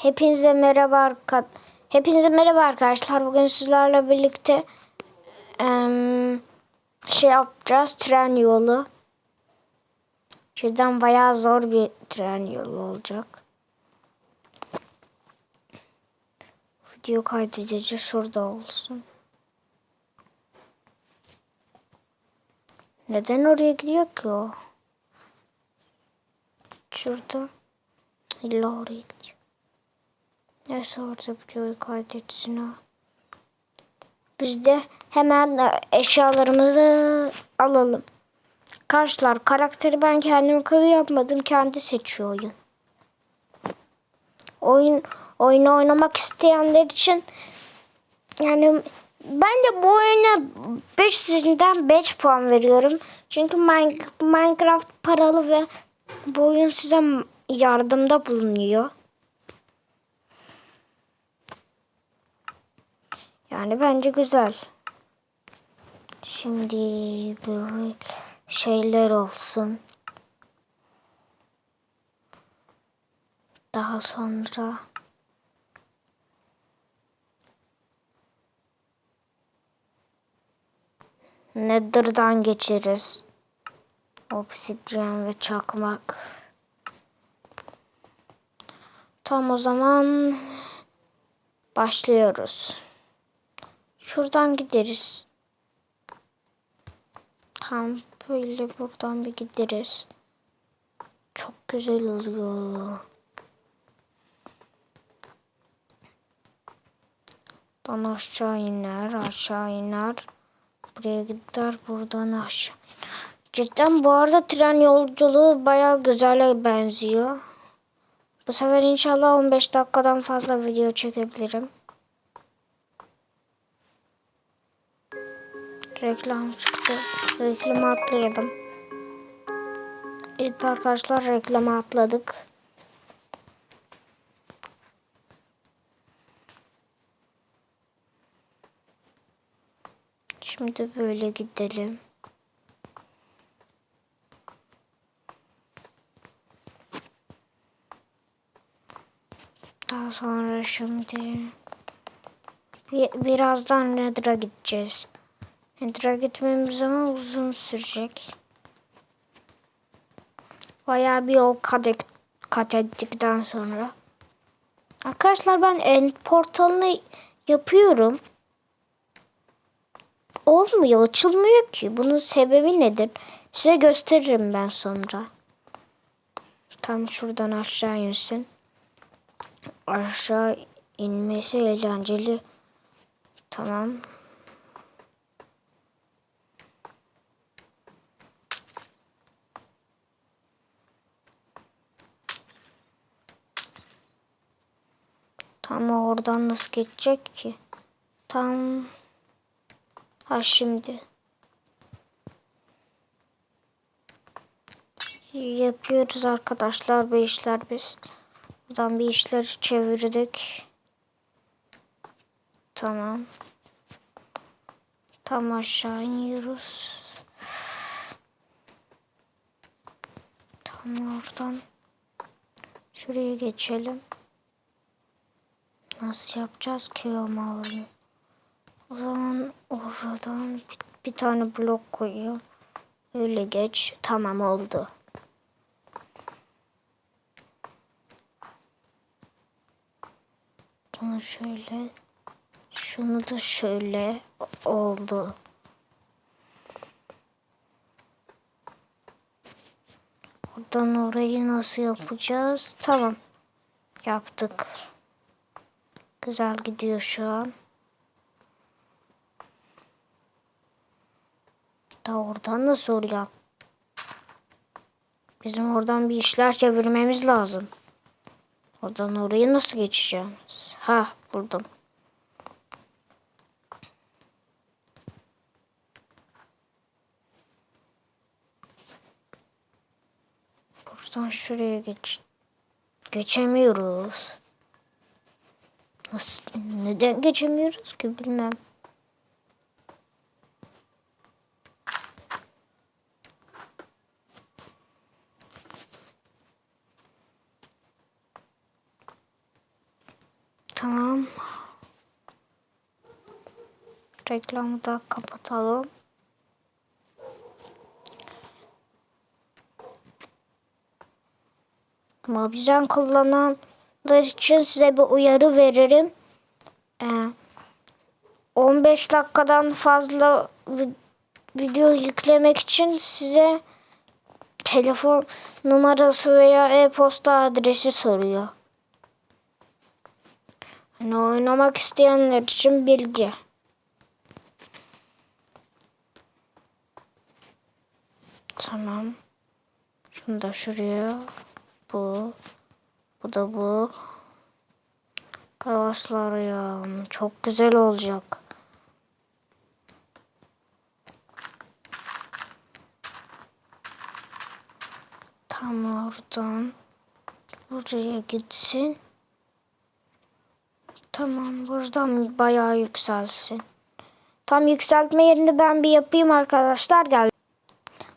Hepinize merhaba arka- Hepinize merhaba arkadaşlar. Bugün sizlerle birlikte şey yapacağız. Tren yolu. Şuradan bayağı zor bir tren yolu olacak. Video kaydedici şurada olsun. Neden oraya gidiyor ki o? Şurada. İlla oraya gidiyor. Neyse orada videoyu kaydetsin o. Biz de hemen e, eşyalarımızı alalım. Arkadaşlar karakteri ben kendim kızı yapmadım. Kendi seçiyor oyun. Oyun oyunu oynamak isteyenler için yani ben de bu oyuna 5 üzerinden 5 puan veriyorum. Çünkü Min- Minecraft paralı ve bu oyun size yardımda bulunuyor. Yani bence güzel. Şimdi böyle şeyler olsun. Daha sonra Nether'dan geçeriz. Obsidian ve çakmak. Tam o zaman başlıyoruz. Şuradan gideriz. Tam böyle buradan bir gideriz. Çok güzel oluyor. Buradan aşağı iner, aşağı iner. Buraya gider, buradan aşağı. Cidden bu arada tren yolculuğu bayağı güzele benziyor. Bu sefer inşallah 15 dakikadan fazla video çekebilirim. Reklam çıktı. Reklamı atlayalım. Evet arkadaşlar reklamı atladık. Şimdi böyle gidelim. Daha sonra şimdi bir, birazdan Nether'a gideceğiz. Nether'a gitmemiz ama uzun sürecek. Bayağı bir yol kat ettikten sonra. Arkadaşlar ben end portalını yapıyorum. Olmuyor, açılmıyor ki. Bunun sebebi nedir? Size gösteririm ben sonra. Tam şuradan aşağı insin. Aşağı inmesi eğlenceli. Tamam. Tam oradan nasıl geçecek ki? Tam ha şimdi. Yapıyoruz arkadaşlar bu işler biz. Buradan bir işler çevirdik. Tamam. Tam aşağı iniyoruz. Tam oradan. Şuraya geçelim. Nasıl yapacağız ki ama onu? O zaman oradan bir, bir tane blok koyuyor. Öyle geç. Tamam oldu. Bunu şöyle. Şunu da şöyle oldu. Oradan orayı nasıl yapacağız? Tamam. Yaptık. Güzel gidiyor şu an. Da oradan nasıl oluyor? Bizim oradan bir işler çevirmemiz lazım. Oradan oraya nasıl geçeceğiz? Ha buldum. Buradan şuraya geç. Geçemiyoruz. Nasıl, neden geçemiyoruz ki bilmem. Tamam. Reklamı da kapatalım. Mobizen kullananlar için size bir uyarı veririm. Ee, 15 dakikadan fazla vi- video yüklemek için size telefon numarası veya e-posta adresi soruyor. Hani oynamak isteyenler için bilgi. Tamam. Şunu da şuraya. Bu. Bu da bu. Arkadaşlar ya çok güzel olacak. Tam oradan buraya gitsin. Tamam buradan bayağı yükselsin. Tam yükseltme yerini ben bir yapayım arkadaşlar gel.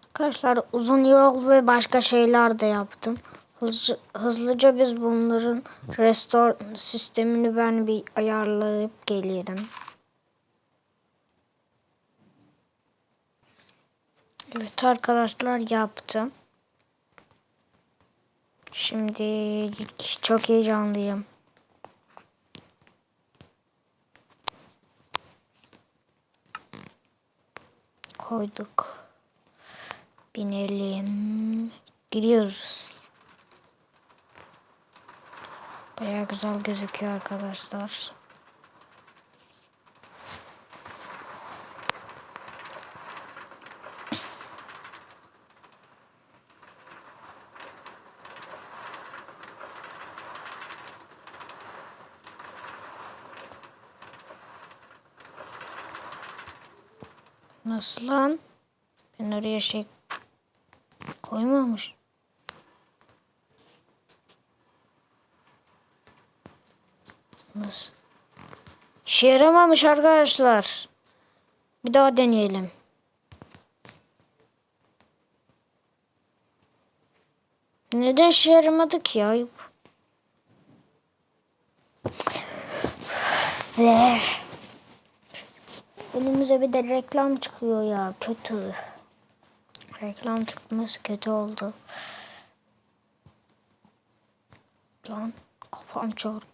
Arkadaşlar uzun yol ve başka şeyler de yaptım. Hızlıca, hızlıca biz bunların restore sistemini ben bir ayarlayıp gelirim. Evet arkadaşlar yaptım. Şimdi çok heyecanlıyım. Koyduk. Binelim. Gidiyoruz. Baya güzel gözüküyor arkadaşlar. Nasıl lan? Ben oraya şey koymamış. Nasıl? İşe yaramamış arkadaşlar. Bir daha deneyelim. Neden işe yaramadı ki? Ayıp. Önümüze bir de reklam çıkıyor ya. Kötü. Reklam çıkması kötü oldu. Lan kafam çarptı.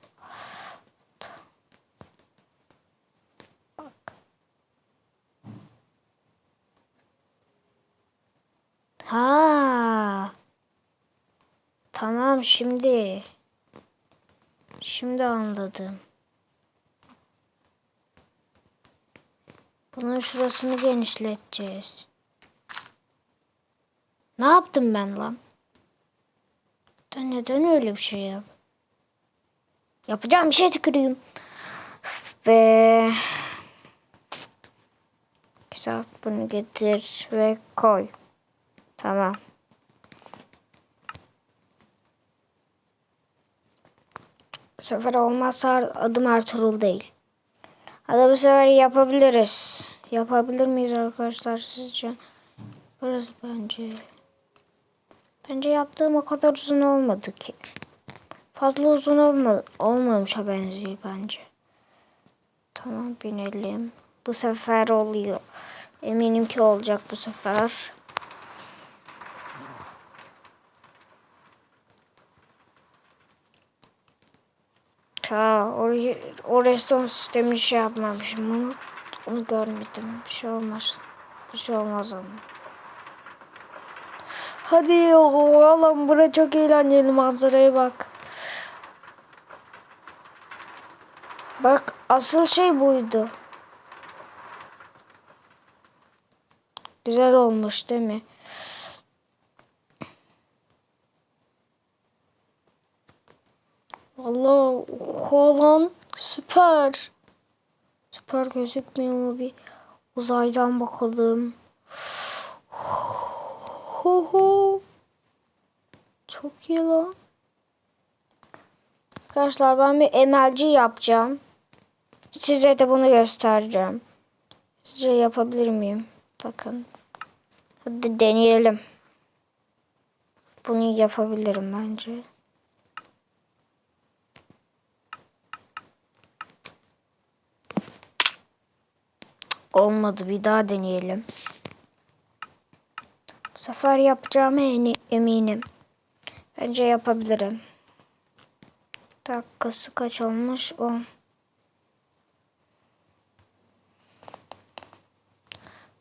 Ha. Tamam şimdi. Şimdi anladım. Bunun şurasını genişleteceğiz. Ne yaptım ben lan? Ben neden öyle bir şey yap? Yapacağım bir şey tüküreyim. Ve Güzel bunu getir ve koy. Tamam. Bu sefer olmazsa adım Ertuğrul değil. Hadi bu sefer yapabiliriz. Yapabilir miyiz arkadaşlar sizce? Yaparız bence. Bence yaptığım o kadar uzun olmadı ki. Fazla uzun olma, olmamışa benziyor bence. Tamam binelim. Bu sefer oluyor. Eminim ki olacak bu sefer. Ta orayı, o restoran sistemini şey yapmamışım. Onu, onu görmedim. Bir şey olmaz. Bir şey olmaz ama. Hadi oğlum bura çok eğlenceli manzaraya bak. Bak asıl şey buydu. Güzel olmuş değil mi? Süper. Süper gözükmüyor mu bir uzaydan bakalım. Hu hu. Çok iyi lan. Arkadaşlar ben bir MLG yapacağım. Size de bunu göstereceğim. Sizce yapabilir miyim? Bakın. Hadi deneyelim. Bunu yapabilirim bence. Olmadı. Bir daha deneyelim. Bu sefer yapacağıma eminim. Bence yapabilirim. Dakikası kaç olmuş? 10.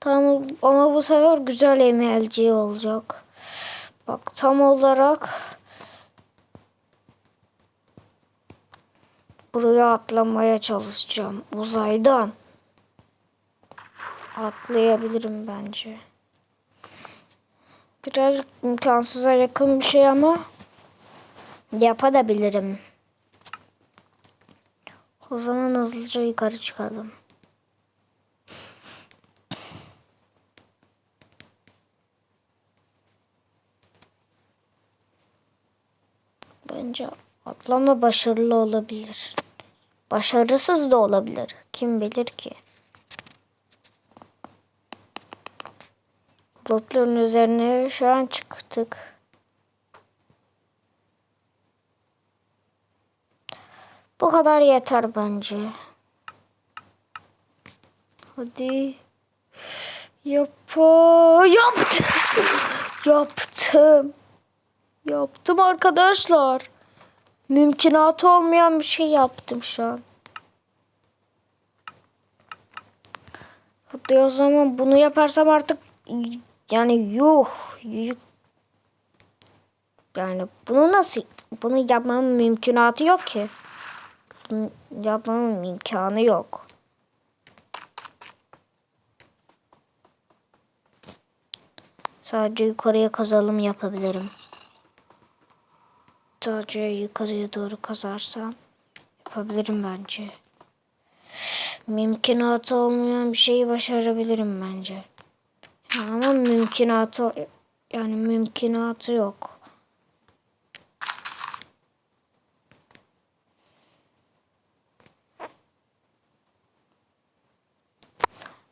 Tamam ama bu sefer güzel MLG olacak. Bak tam olarak buraya atlamaya çalışacağım uzaydan. Atlayabilirim bence. Biraz imkansıza yakın bir şey ama yapabilirim. O zaman hızlıca yukarı çıkalım. Bence atlama başarılı olabilir. Başarısız da olabilir. Kim bilir ki. Bulutların üzerine şu an çıktık. Bu kadar yeter bence. Hadi. Yapa. Yaptım. Yaptım. Yaptım arkadaşlar. Mümkünatı olmayan bir şey yaptım şu an. Hadi o zaman bunu yaparsam artık yani yuh, yuh. Yani bunu nasıl bunu yapmamın mümkünatı yok ki. Bunu yapmamın imkanı yok. Sadece yukarıya kazalım yapabilirim. Sadece yukarıya doğru kazarsam yapabilirim bence. Mümkünatı olmayan bir şeyi başarabilirim bence. Ama mümkünatı yani mümkünatı yok.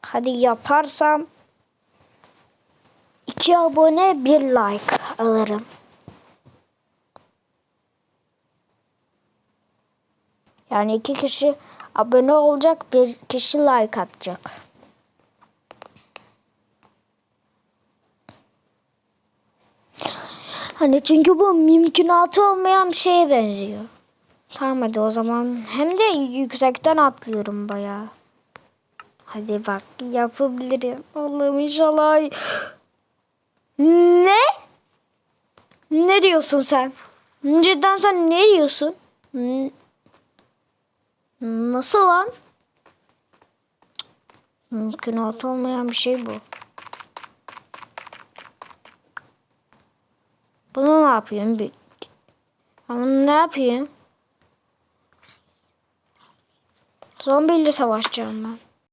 Hadi yaparsam iki abone bir like alırım. Yani iki kişi abone olacak, bir kişi like atacak. Hani çünkü bu mümkünatı olmayan bir şeye benziyor. Tamam hadi o zaman. Hem de yüksekten atlıyorum bayağı. Hadi bak yapabilirim. Allah'ım inşallah. Ne? Ne diyorsun sen? Cidden sen ne diyorsun? Nasıl lan? Mümkünatı olmayan bir şey bu. Bunu ne yapayım? Bir... Ama ne yapayım? Zombiyle savaşacağım ben.